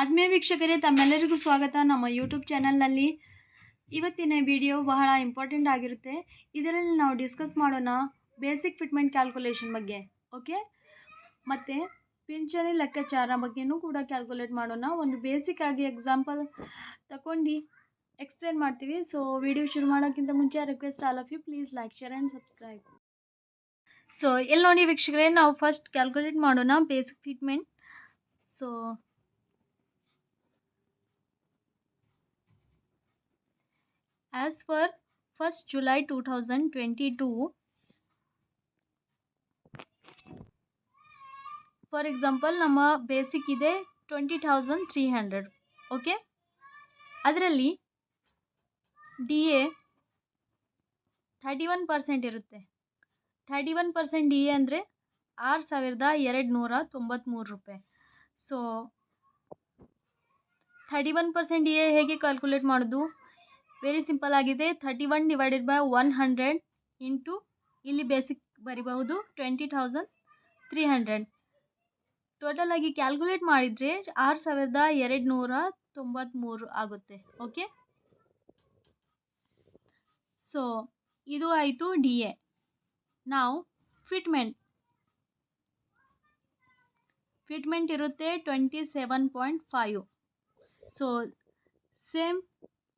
ಆತ್ಮೀಯ ವೀಕ್ಷಕರೇ, ತಮ್ಮೆಲ್ಲರಿಗೂ ಸ್ವಾಗತ. ನಮ್ಮ ಯೂಟ್ಯೂಬ್ ಚಾನಲ್ನಲ್ಲಿ ಇವತ್ತಿನ ವಿಡಿಯೋ ಬಹಳ ಇಂಪಾರ್ಟೆಂಟ್ ಆಗಿರುತ್ತೆ. ಇದರಲ್ಲಿ ನಾವು ಡಿಸ್ಕಸ್ ಮಾಡೋಣ ಬೇಸಿಕ್ ಫಿಟ್ಮೆಂಟ್ ಕ್ಯಾಲ್ಕುಲೇಷನ್ ಬಗ್ಗೆ ಓಕೆ ಮತ್ತು ಪಿಂಚಣಿ ಲೆಕ್ಕಾಚಾರ ಬಗ್ಗೆನೂ ಕೂಡ ಕ್ಯಾಲ್ಕುಲೇಟ್ ಮಾಡೋಣ. ಒಂದು ಬೇಸಿಕ್ ಆಗಿ ಎಕ್ಸಾಂಪಲ್ ತಗೊಂಡು ಎಕ್ಸ್ಪ್ಲೇನ್ ಮಾಡ್ತೀವಿ. ಸೊ ವಿಡಿಯೋ ಶುರು ಮಾಡೋಕ್ಕಿಂತ ಮುಂಚೆ request all of you please like share and subscribe so ಎಲ್ಲಿ ನೋಡಿ ವೀಕ್ಷಕರೇ, ನಾವು ಫಸ್ಟ್ ಕ್ಯಾಲ್ಕುಲೇಟ್ ಮಾಡೋಣ basic fitment so as per 1st July 2022 for example ನಮ್ಮ ಬೇಸಿಕ್ ಇದೆ twenty thousand three hundred okay ಅದರಲ್ಲಿ D A thirty one percent ಇರುತ್ತೆ. Thirty one percent D A ಅಂದರೆ ಆರು ಸಾವಿರದ ಎರಡು ನೂರ ತೊಂಬತ್ತ್ಮೂರು ರೂಪಾಯಿ. So thirty one percent D A ಹೇಗೆ ಕ್ಯಾಲ್ಕುಲೇಟ್ ಮಾಡೋದು? ವೆರಿ ಸಿಂಪಲ್ ಆಗಿದೆ. Thirty one divided by one hundred into ಇಲ್ಲಿ basic ಬರಿಬಹುದು. Twenty thousand three hundred total ಆಗಿ ಕ್ಯಾಲ್ಕುಲೇಟ್ ಮಾಡಿದರೆ ಆರು ಸಾವಿರದ ಎರಡು ನೂರ ತೊಂಬತ್ತ್ಮೂರು ಆಗುತ್ತೆ. ಓಕೆ ಸೊ ಇದು ಆಯಿತು ಡಿ ಎ ನಾವು ಫಿಟ್ಮೆಂಟ್ ಫಿಟ್ಮೆಂಟ್ ಇರುತ್ತೆ twenty seven point five so same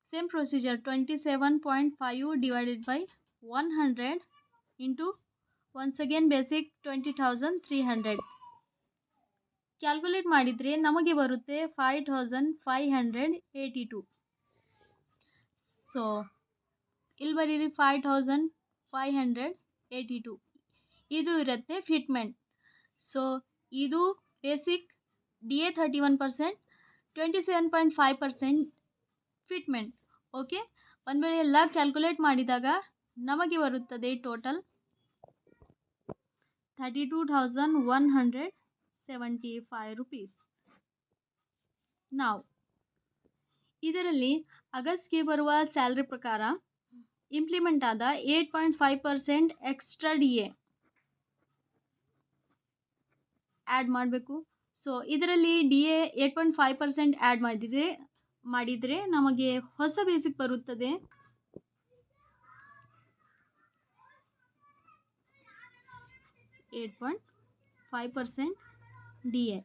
same procedure 27.5 divided by 100 into, once again, basic 20300 calculate ಮಾಡಿದರೆ ನಮಗೆ ಬರುತ್ತೆ five thousand five hundred eighty two so ಇಲ್ಲಿ ಬರೀರಿ five thousand five hundred eighty two ಇದು ಇರುತ್ತೆ fitment so ಇದು basic D A thirty one percent twenty seven point five percent fitment okay ಒಂದು ವೇಳೆ ಎಲ್ಲ ಕ್ಯಾಲ್ಕುಲೇಟ್ ಮಾಡಿದಾಗ ನಮಗೆ ಬರುತ್ತದೆ total thirty two thousand one hundred seventy five rupees ನಾವು ಇದರಲ್ಲಿ ಆಗಸ್ಟ್ಗೆ ಬರುವ ಸ್ಯಾಲ್ರಿ ಪ್ರಕಾರ ಇಂಪ್ಲಿಮೆಂಟ್ ಆದ eight point five percent extra D A add ಮಾಡಬೇಕು. ಸೊ ಇದರಲ್ಲಿ D A eight point five percent add ಮಾಡಿದರೆ ಮಾಡಿದರೆ ನಮಗೆ ಹೊಸ ಬೇಸಿಕ್ ಬರುತ್ತದೆ. Eight point five percent D A.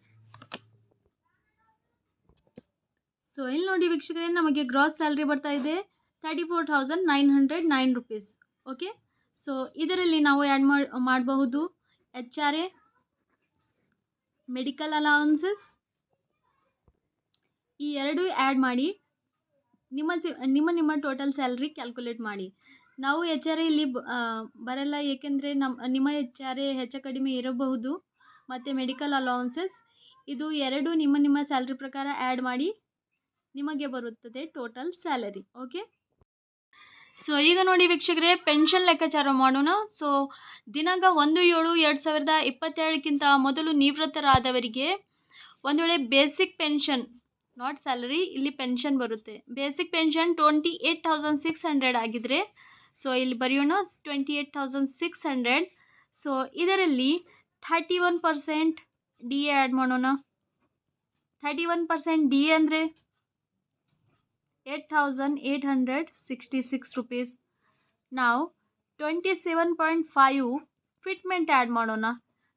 So ಇಲ್ಲಿ ನೋಡಿ ವೀಕ್ಷಕರೇ, ನಮಗೆ ಗ್ರಾಸ್ ಸ್ಯಾಲ್ರಿ ಬರ್ತಾ ಇದೆ thirty four thousand nine hundred nine rupees okay so ಇದರಲ್ಲಿ ನಾವು ಆ್ಯಡ್ ಮಾಡಿ ಮಾಡಬಹುದು H R A medical allowances ಈ ಎರಡು ಆ್ಯಡ್ ಮಾಡಿ ನಿಮ್ಮ ನಿಮ್ಮ ನಿಮ್ಮ ಟೋಟಲ್ ಸ್ಯಾಲ್ರಿ ಕ್ಯಾಲ್ಕುಲೇಟ್ ಮಾಡಿ. ನಾವು ಎಚ್ ಆರ್ ಇಲ್ಲಿ ಬರಲ್ಲ, ಏಕೆಂದರೆ ನಮ್ಮ ನಿಮ್ಮ ಎಚ್ ಎ ಹೆಚ್ಚು ಕಡಿಮೆ ಇರಬಹುದು. ಮತ್ತು ಮೆಡಿಕಲ್ ಅಲೌನ್ಸಸ್ ಇದು ಎರಡು ನಿಮ್ಮ ನಿಮ್ಮ ಸ್ಯಾಲ್ರಿ ಪ್ರಕಾರ ಆ್ಯಡ್ ಮಾಡಿ ನಿಮಗೆ ಬರುತ್ತದೆ ಟೋಟಲ್ ಸ್ಯಾಲರಿ ಓಕೆ ಸೊ ಈಗ ನೋಡಿ ವೀಕ್ಷಕರೇ ಪೆನ್ಷನ್ ಲೆಕ್ಕಾಚಾರ ಮಾಡೋಣ. ಸೊ ದಿನಾಂಕ ಒಂದು ಏಳು ಎರಡು ಸಾವಿರದ ಇಪ್ಪತ್ತೆರಡಕ್ಕಿಂತ ಮೊದಲು ನಿವೃತ್ತರಾದವರಿಗೆ ಒಂದು ವೇಳೆ ಬೇಸಿಕ್ ಪೆನ್ಷನ್ ನಾಟ್ ಸ್ಯಾಲರಿ ಇಲ್ಲಿ ಪೆನ್ಷನ್ ಬರುತ್ತೆ. Basic pension twenty eight thousand six hundred ಆಗಿದ್ರೆ ಸೊ ಇಲ್ಲಿ ಬರೆಯೋಣ twenty eight thousand six hundred so ಇದರಲ್ಲಿ thirty one percent D A add ಮಾಡೋಣ. Thirty one percent D A ಅಂದರೆ eight thousand eight hundred sixty six rupees ನಾವು twenty seven point five fitment add ಮಾಡೋಣ.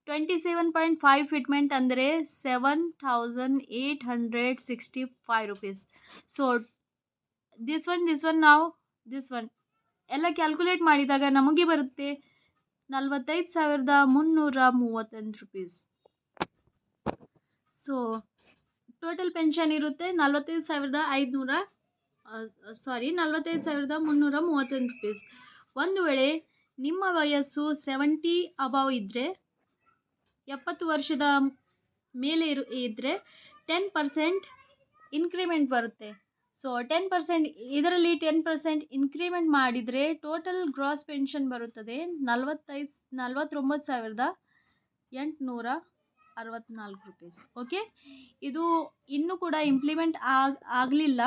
Twenty seven point five fitment ಅಂದರೆ seven thousand eight hundred sixty five rupees so this one this one ನಾವು this one ಎಲ್ಲ calculate ಮಾಡಿದಾಗ ನಮಗೆ ಬರುತ್ತೆ ನಲ್ವತ್ತೈದು ಸಾವಿರದ ಮುನ್ನೂರ ಮೂವತ್ತೊಂದು ರುಪೀಸ್ ಸೊ ಟೋಟಲ್ ಪೆನ್ಷನ್ ಇರುತ್ತೆ ನಲ್ವತ್ತೈದು ಸಾವಿರದ ಐದುನೂರ ಸಾರಿ ನಲ್ವತ್ತೈದು ಸಾವಿರದ ಮುನ್ನೂರ ಮೂವತ್ತೊಂದು ರುಪೀಸ್ ಒಂದು ವೇಳೆ ನಿಮ್ಮ ವಯಸ್ಸು ಸೆವೆಂಟಿ ಅಬವ್ ಇದ್ದರೆ ಎಪ್ಪತ್ತು ವರ್ಷದ ಮೇಲೆ ಇರು ಇದ್ದರೆ ಟೆನ್ ಪರ್ಸೆಂಟ್ ಇನ್ಕ್ರಿಮೆಂಟ್ ಬರುತ್ತೆ. ಸೊ ಟೆನ್ ಪರ್ಸೆಂಟ್ ಇದರಲ್ಲಿ ಟೆನ್ ಪರ್ಸೆಂಟ್ ಇನ್ಕ್ರಿಮೆಂಟ್ ಮಾಡಿದರೆ ಟೋಟಲ್ ಗ್ರಾಸ್ ಪೆನ್ಷನ್ ಬರುತ್ತದೆ ನಲ್ವತ್ತೈದು, ನಲ್ವತ್ತೊಂಬತ್ತು ಸಾವಿರದ ಎಂಟುನೂರ ಅರವತ್ತ್ನಾಲ್ಕು ರುಪೀಸ್ ಓಕೆ ಇದು ಇನ್ನೂ ಕೂಡ ಇಂಪ್ಲಿಮೆಂಟ್ ಆಗ, ಆಗಲಿಲ್ಲ.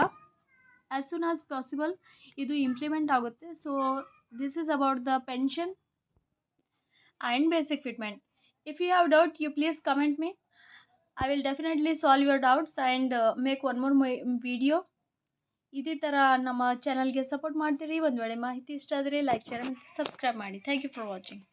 ಆ್ಯಸ್ ಸೂನ್ ಆಸ್ ಪಾಸಿಬಲ್ ಇದು ಇಂಪ್ಲಿಮೆಂಟ್ ಆಗುತ್ತೆ. So this is about the pension and basic fitment If you have doubt, you please comment me. i will definitely solve your doubts and make one one my video ಇದೇ ಥರ ನಮ್ಮ ಚಾನಲ್ಗೆ support ಮಾಡ್ತೀರಿ ಒಂದು ವೇಳೆ ಮಾಹಿತಿ ಇಷ್ಟ ಆದರೆ ಲೈಕ್ ಶೇರ್ ಮತ್ತು ಸಬ್ಸ್ಕ್ರೈಬ್ ಮಾಡಿ ಥ್ಯಾಂಕ್ ಯು ಫಾರ್ ವಾಚಿಂಗ್